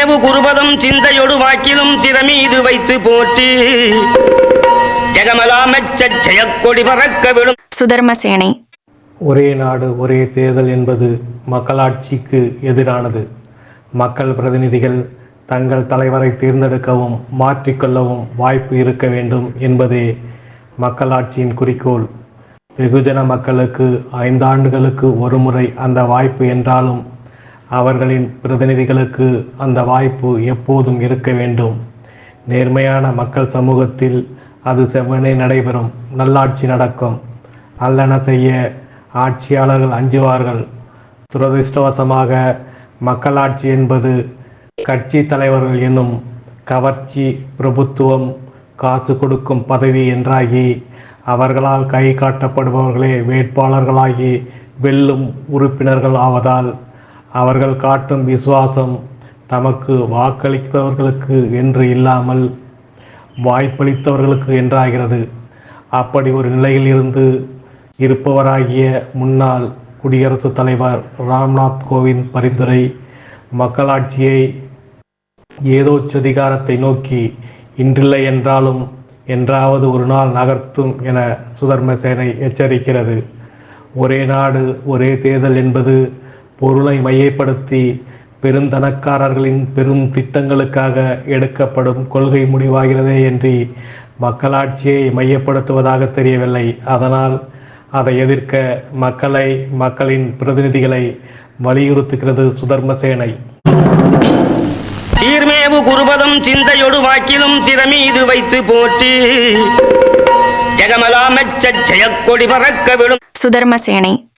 சீர்மேவு குருபதம் சிந்தையொடு வாக்கிலும் சிறமீது வைத்து போற்றி. ஜெயக்கொடி பறக்க விடும். சுதர்மசேனை ஒரே நாடு ஒரே தேர்தல் என்பது மக்களாட்சிக்கு எதிரானது. மக்கள் பிரதிநிதிகள் தங்கள் தலைவரை தேர்ந்தெடுக்கவும் மாற்றிக்கொள்ளவும் வாய்ப்பு இருக்க வேண்டும் என்பதே மக்களாட்சியின் குறிக்கோள். வெகுஜன மக்களுக்கு ஐந்தாண்டுகளுக்கு ஒருமுறை அந்த வாய்ப்பு என்றாலும் அவர்களின் பிரதிநிதிகளுக்கு அந்த வாய்ப்பு எப்போதும் இருக்க வேண்டும். நேர்மையான மக்கள் சமூகத்தில் அது செவ்வனே நடைபெறும். நல்லாட்சி நடக்கும். அல்லன செய்ய ஆட்சியாளர்கள் அஞ்சுவார்கள். துரதிர்ஷ்டவசமாக மக்களாட்சி என்பது கட்சி தலைவர்கள் என்னும் கவர்ச்சி பிரபுத்துவம் காசு கொடுக்கும் பதவி என்றாகி அவர்களால் கை காட்டப்படுபவர்களே வேட்பாளர்களாகி வெல்லும் உறுப்பினர்கள் ஆவதால் அவர்கள் காட்டும் விசுவாசம் தமக்கு வாக்களித்தவர்களுக்கு என்று இல்லாமல் வாய்ப்பளித்தவர்களுக்கு என்றாகிறது. அப்படி ஒரு நிலையில் இருந்து இருப்பவராகிய முன்னாள் குடியரசுத் தலைவர் ராம்நாத் கோவிந்த் பரிந்துரை மக்களாட்சியை ஏதோ சதிகாரத்தை நோக்கி இன்றில்லை என்றாலும் என்றாவது ஒரு நாள் நகர்த்தும் என சுதர்ம சேனை எச்சரிக்கிறது. ஒரே நாடு ஒரே தேர்தல் என்பது பொருளை மையப்படுத்தி பெருந்தனக்காரர்களின் பெரும் திட்டங்களுக்காக எடுக்கப்படும் கொள்கை முடிவாகிறதே என்று மக்களாட்சியை மையப்படுத்துவதாக தெரியவில்லை. அதனால் அதை எதிர்க்க மக்களை மக்களின் பிரதிநிதிகளை வலியுறுத்துகிறது சுதர்ம சேனை சீர்மேவு குருபதம் சிந்தையொடு வாக்கிலும் சிறமீது வைத்து போற்றி. ஜெகமலாமச்ச ஜெயக்கொடி பறக்க விடும் சுதர்மசேனை.